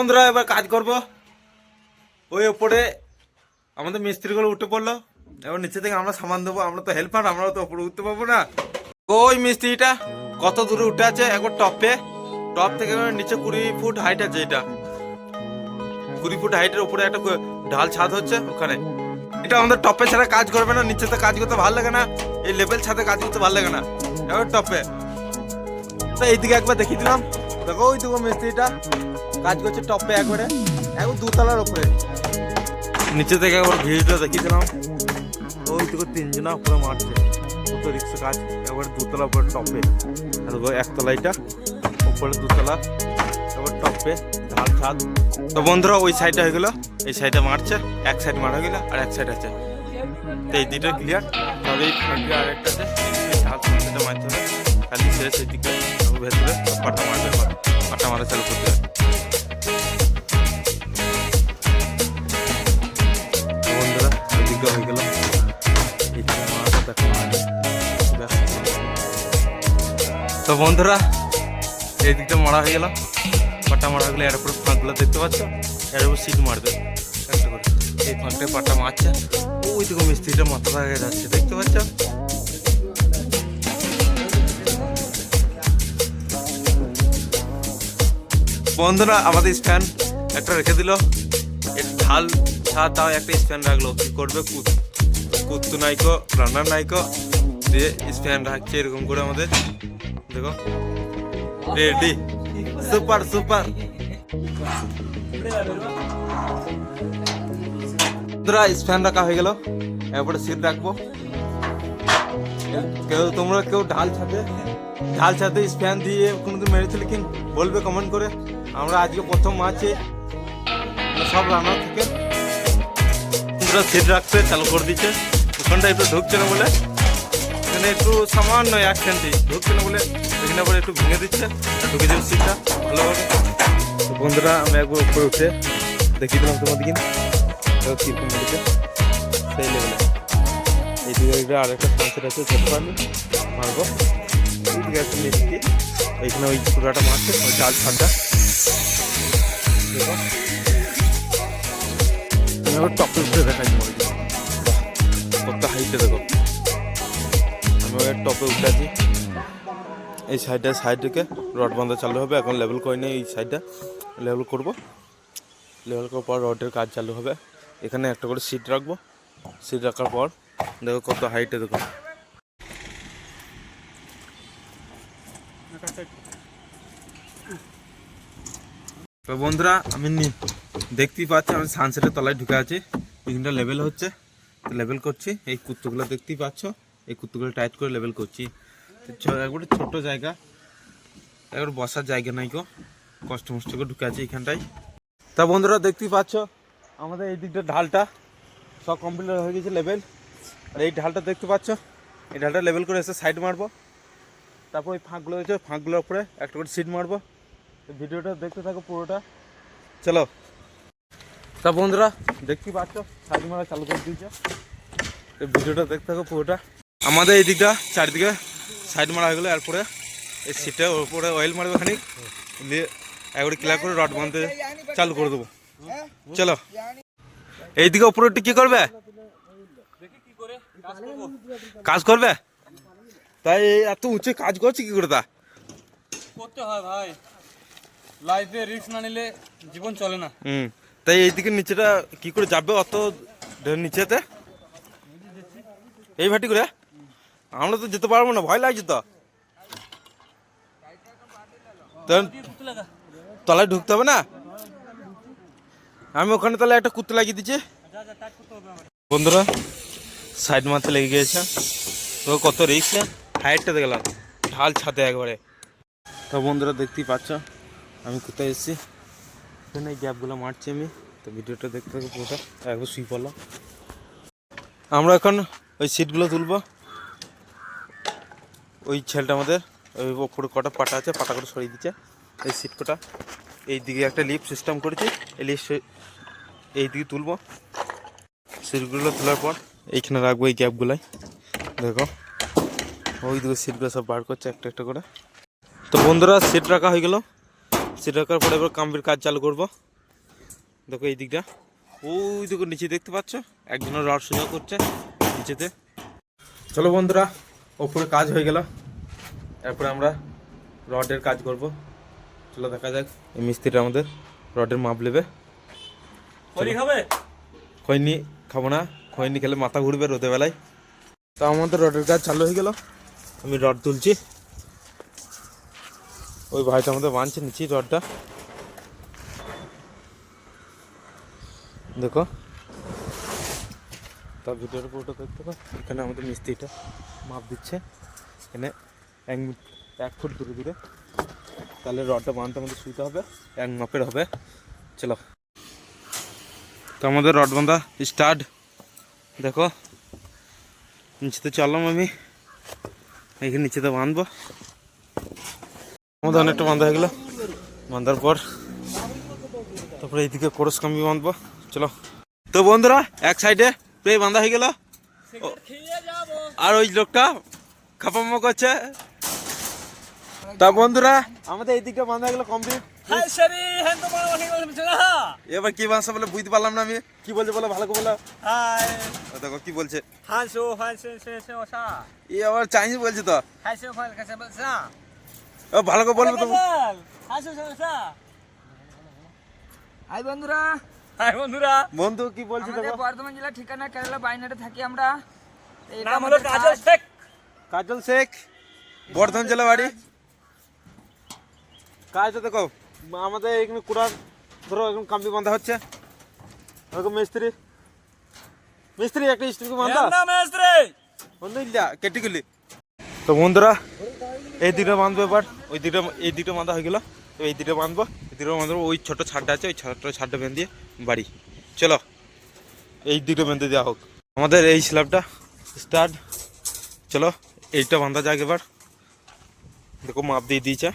বন্ধুরা, এবার কাজ করব। ওই ওপরে আমাদের মিস্ত্রিগুলো উঠে পড়ল। এবার নিচে থেকে আমরা সামান দেবো। আমরা তো হেল্পার আমরা তো ওপরে উঠতে পারব না। ওই মিস্ত্রিটা কত দূরে উঠে আছে? একবার টপে টপ থেকে নিচে কুড়ি ফুট হাইট আছে এটা। কুড়ি ফুট হাইটের উপরে একটা ঢাল ছাদ হচ্ছে ওখানে। এটা আমাদের টপে ছাড়া কাজ করবে না। নিচেতে কাজ করতে ভালো লাগে না। এই লেভেল ছাদে কাজ করতে ভালো লাগে না। এবার টপে তো এইদিকে একবার দেখিয়ে দিলাম। দেখো, ওই দেখো মিস্ত্রিটা কাজ করছে টপে একবারে একবার দুতলার উপরে নিচে থেকে একবার ভিড়টা দেখিয়ে দিলাম ওই দেখো তিনজনা উপরে মারছে। কত রিক্সা কাজ, একবার দুতলা উপরে টপে। আর দেখো একতলা এটা উপরে দুতলা এবার টপে ঢাল ছাদ তো বন্ধুরা, ওই সাইডটা হয়ে গেল, এই সাইডে মারছে, এক সাইড মারা গেল, আর এক সাইড আছে। তো এই দুটো ক্লিয়ার তবে এই ফ্রন্টে আরেকটা আছে ঢাল মারতে হবে খালি শেষ এই দিকে ভেতরে পাটা মারবে চালু করতে তো বন্ধুরা এই দিকটা মারা দেখো হয়ে গেল। পাটা মারা গেলে এর উপরে ফাঁকগুলো দেখতে পাচ্ছ? এর সিট মারবে। একটা করে। এই ফাঁকটায় পাটা মারছে। ওই দিকে মিস্ত্রিটা মাথা লাগে যাচ্ছে। দেখতে পাচ্ছ? বন্ধুরা, আমাদের স্ট্যান্ড একটা রেখে দিল। ঢাল ছাদ তাও একটা স্ট্যান্ড রাখল। কি করবে কুত কুত্তু নাইকো, রান্নার নাইকো, দিয়ে স্ট্যান্ড রাখছে এরকম করে আমাদের। দেখো। রেডি সুপার সুপার বন্ধুরা, স্ট্যান্ড রাখা হয়ে গেল। এরপরে সিট রাখব। কেউ তোমরা কেউ ঢাল ছাদে ঢাল ছাদে স্প্যান দিয়ে কোনোদিন মেরেছিলে কি বলবে কমেন্ট করে? আমরা আজকে প্রথম মাছে সব রান্না থেকে। বন্ধুরা সিট রাখছে চালু করে দিচ্ছে। ওখানটা একটু ঢুকছে না বলে। এখানে একটু সামান্য এক সেন্টি ঢুকছে না বলে। এখানে আবার একটু ভেঙে দিচ্ছে। আর ঢুকে যাবে সিটটা ভালোভাবে। বন্ধুরা আমি একবার উপরে উঠে দেখিয়ে দিলাম তোমাদের কিনা কীরকম দিচ্ছে সেই লেভেলে এই দিকে আরেকটা সানসেট আছে সেটা আমি মারবো। এইদিকে একটা মিষ্টি এইখানে ওই পুরাটা মারছে ওই চাল ছাদটা হাইটে দেখো। আমি টপে এই সাইডটা সাইড থেকে রড বাঁধা চালু হবে। এখন লেভেল করে নেই এই সাইডটা লেভেল করব। লেভেল করার পর রডের কাজ চালু হবে। এখানে একটা করে সিট রাখব। সিট রাখার পর দেখো কত হাইটে দেখো। তো বন্ধুরা, আমি দেখতেই পাচ্ছি, আমি সানসেটের তলায় ঢুকে আছি। এখানটা লেভেল হচ্ছে। তো লেভেল করছি। এই কুত্তুগুলো দেখতেই পাচ্ছ। এই কুত্তুগুলো টাইট করে লেভেল করছি। একবারে ছোট জায়গা। একবার বসার জায়গা নাই গো। কষ্ট মষ্ট করে ঢুকে আছি এখানটায়। তা বন্ধুরা, দেখতেই পাচ্ছ? আমাদের এই দিকটা ঢালটা সব কমপ্লিট হয়ে গেছে লেভেল আর এই ঢালটা দেখতে পাচ্ছ? এই ঢালটা লেভেল করে এসে সাইড মারবো। তারপর ওই ফাঁকগুলো হয়েছে ফাঁকগুলোর উপরে একটা করে সিট মারবো। ভিডিওটা দেখতে থাকো পুরোটা। চলো। তা বন্ধুরা দেখতে পাচ্ছ সাইড মারা চালু করে দিয়েছে। তো ভিডিওটা দেখতে থাকো পুরোটা। আমাদের এই দিকটা চারিদিকে সাইড মারা হয়ে গেলো এরপরে এই সিটে ওর উপরে অয়েল মারবে খানিক দিয়ে একবারে ক্লিয়ার করে রড বাঁধতে চালু করে দেবো। চলো। এইদিকে উপরে একটু কী করবে? কাজ করবে? তাই এত উঁচু কাজ করছে কি করে তা? করতে হয় ভাই। লাইফে রিস্ক না নিলে জীবন চলে না। হুম। তাই এইদিকে নিচেটা কি করে যাবে অত নিচেতে? এই ভাটি করে? আমরা তো যেতে পারব না, ভয় লাগছে তো। তলায় ঢুকতে হবে না? আমি ওখানে তাহলে একটা কুত্তে লাগিয়ে দিচ্ছি। বন্ধুরা সাইড মারতে লেগে গিয়েছে। তো কত রিক্স হাইটটা দেখলাম। ঢাল ছাদে একবারে। তো বন্ধুরা, দেখতেই পাচ্ছ? আমি কোথায় এসেছি? এখানে এই গ্যাপগুলো মারছি আমি। তো ভিডিওটা দেখতে থাকো পুরোটা। একবার শুয়ে পড়লাম। আমরা এখন ওই সিটগুলো তুলবো। ওই ছেলেটা আমাদের, ওই ওপরে কটা পাটা আছে, পাটা করে সরিয়ে দিচ্ছে। এই সিট কটা। এই দিকে একটা লিফট সিস্টেম করেছি। এই লিফট এই দিকে তুলবো। সিটগুলো তোলার পর এইখানে রাখব এই গ্যাপগুলাই। দেখো। ওই দিকে সিটগুলো সব বার করছে একটা একটা করে। তো বন্ধুরা, সিট রাখা হয়ে গেল। সিট রাখার পরে এবার কাম্পির কাজ চালু করব। দেখো এই দিকটা। ওই দেখো নিচে দেখতে পাচ্ছ? একজনের রড সোজা করছে নিচেতে। চলো বন্ধুরা ওপরে কাজ হয়ে গেল। এরপরে আমরা রডের কাজ করব। চলো দেখা যাক এই মিস্ত্রিটা আমাদের রডের মাপ নেবে। খাবে? খৈনি খাব না। খৈনি খেলে মাথা ঘুরবে রোদে বেলায়। তো আমাদের রডের কাজ চালু হয়ে গেল। আমি রড তুলছি। ওই ভাইটা আমাদের বাঁধছে নিচ্ছি রডটা। দেখো। তার ভিডিওর পুরোটা দেখতে পাও এখানে আমাদের মিস্ত্রিটা মাপ দিচ্ছে। এখানে এক এক ফুট দূরে দূরে। তাহলে রডটা বাঁধতে আমাদের সুবিধা হবে, এক মাপের হবে। চলো। তো আমাদের রড বাঁধা স্টার্ট দেখো। নিচেতে চললাম আমি। এখানে নিচেতে বাঁধবো। আমাদের অনেকটা বাঁধা হয়ে গেলো বাঁধার পর তারপরে এইদিকে কোরস কামি বাঁধবো চলো তো বন্ধুরা এক সাইডে প্রায় বাঁধা হয়ে গেল আর ওই লোকটা খাপাম্মা করছে তা বন্ধুরা আমাদের এই দিকটা বাঁধা গেল কমপ্লিট হ্যাঁ এবার কি ভাষা বলে বুঝতে পারলাম না আমি কি বলছে বলো ভালো করে বলো দেখো কি বলছে এ আবার চাইনিজ বলছে তো ভালো করে বলব তো। হাই সো সে ওসা বন্ধুরা। হাই বন্ধুরা। বন্ধু কি বলছে আমাদের দেখো। বর্ধমান জেলা ঠিকানা কেরালা বাইনাটে থাকি আমরা। নাম হলো কাজল শেখ। কাজল শেখ বর্ধমান জেলা বাড়ি। কাজটা দেখো আমাদের এখানে কুড়ার ধরো এখন কাম্পি বাঁধা হচ্ছে। ওরকম মিস্ত্রি। মিস্ত্রি একটা স্ত্রীকে বাঁধা। মেস্ত্রি। বন্ধু ইল্লা কেটে গেলি। তো বন্ধুরা এই দিকটা বাঁধবো এবার। ওই দুটো, এই দুটো বাঁধা হয়ে গেলো। তো এই দিকটা বাঁধবো, এই দুটো বাঁধবো, ওই ছোটো ছাদটা আছে, ওই ছোটো ছাদটা বেঁধে দিয়ে বাড়ি। চলো, এই দুটো বেঁধে দেওয়া হোক। আমাদের এই স্ল্যাবটা স্টার্ট চলো, এইটা বাঁধা যাক এবার। দেখো মাপ দিয়ে দিয়েছে।